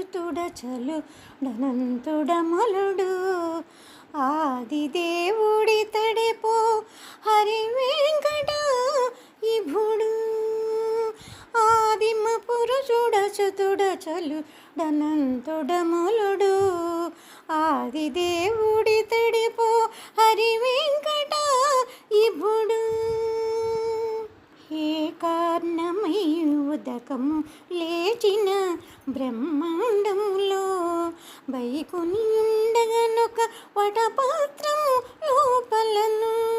అచ్యుతుడచలు డనంతుడమలుడు ఆది దేవుడి తడిపో హరి వెంకట ఇభుడు. ఆదిమ పురుషుడచుతుడచలు డనంతుడమలుడు ఆది దేవుడి తడిపో హరి వెంకట ఇభుడు. ఏ కారణమై ఉదకము బ్రహ్మాండములో బైకుని ఉండగనొక వటపాత్రము లోపలను.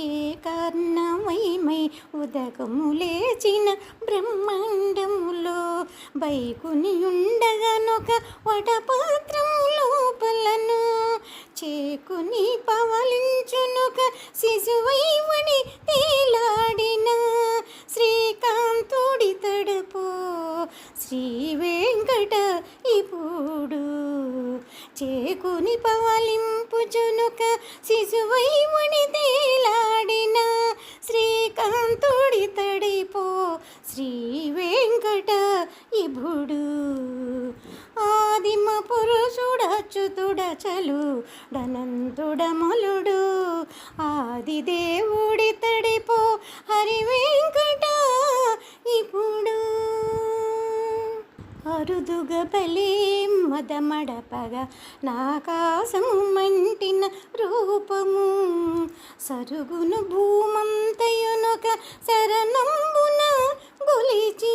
ఏ కారణమై ఉదకము లేచిన బ్రహ్మాండములో బైకుని ఉండగనొక వటపాత్రము లోపలను. చేకుని పవలించునొక శిశువైవని చేకుని పవలింపుచునుక శిశువై తేలాడిన శ్రీకాంతుడి తడిపో శ్రీ వెంకట ఇభుడు. ఆదిమ పురుషుడచ్యుతుడచలు డనంతుడమలుడు ఆది దేవుడి తడిపో హరి వెంకట అరుదుగా బలే మదమడపగ నాకాశము మంటిన రూపము. సరుగును భూమంతయునొక శరణంబున గులిచి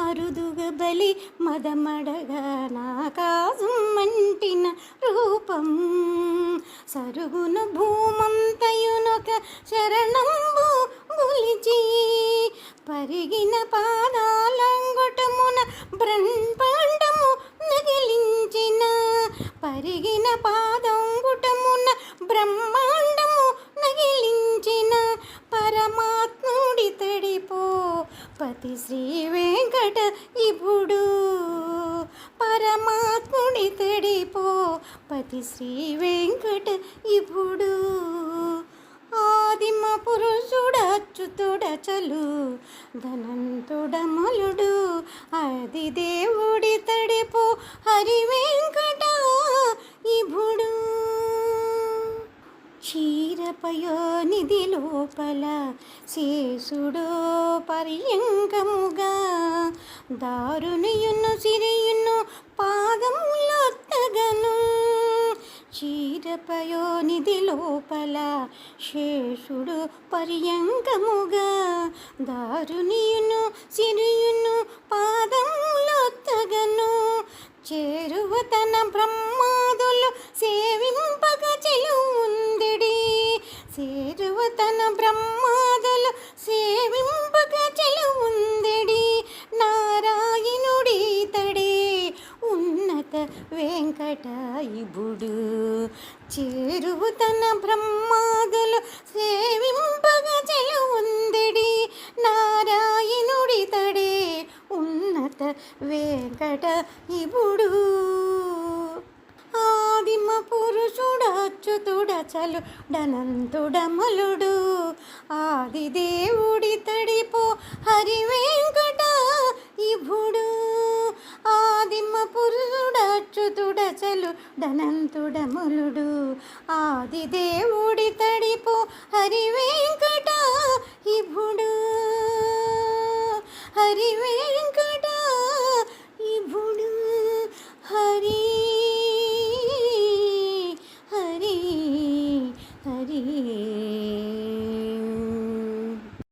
అరుదుగా బలి మదమడగ నాకాశం మంటిన రూపం సరుగును భూమంతయునొక శరణంబు గులిచి పరిగి పతి శ్రీ వెంకట ఇప్పుడు పరమాత్ముడి తడిపో. పతి శ్రీ వెంకట ఇప్పుడు ఆదిమ పురుషుడచ్యుతుడచలు ధనంతుడమలుడు అది దేవుడి తడిపో. హరివే క్షీరపయోనిధి లోపల శేషుడో పర్యంకముగా దారునియును సిరియును పాదములొత్తగను. క్షీరపయోనిధి లోపల శేషుడు పర్యంకముగా దారునియును సిరియును పాదములొత్తగను. చేరువ తన బ్రహ్మాదులు సేవి బ్రహ్మాదులు సేవింపక చెలువుందిడి నారాయణుడి తడే ఉన్నత వెంకటాయుడు చేరువు తన బ్రహ్మాదులు సేవింపక చెలువుందిడి నారాయణుడి తడే ఉన్నత వెంకట పురుషుడచ్యుతుడచలు డనంతుడమలుడు ఆది దేవుడి తడిపో హరి వెంకట ఇభుడు. ఆదిమ పురుషుడచ్యుతుడచలు డనంతుడములుడు ఆది దేవుడి తడిపో హరి వెంకట ఇభుడు. హరి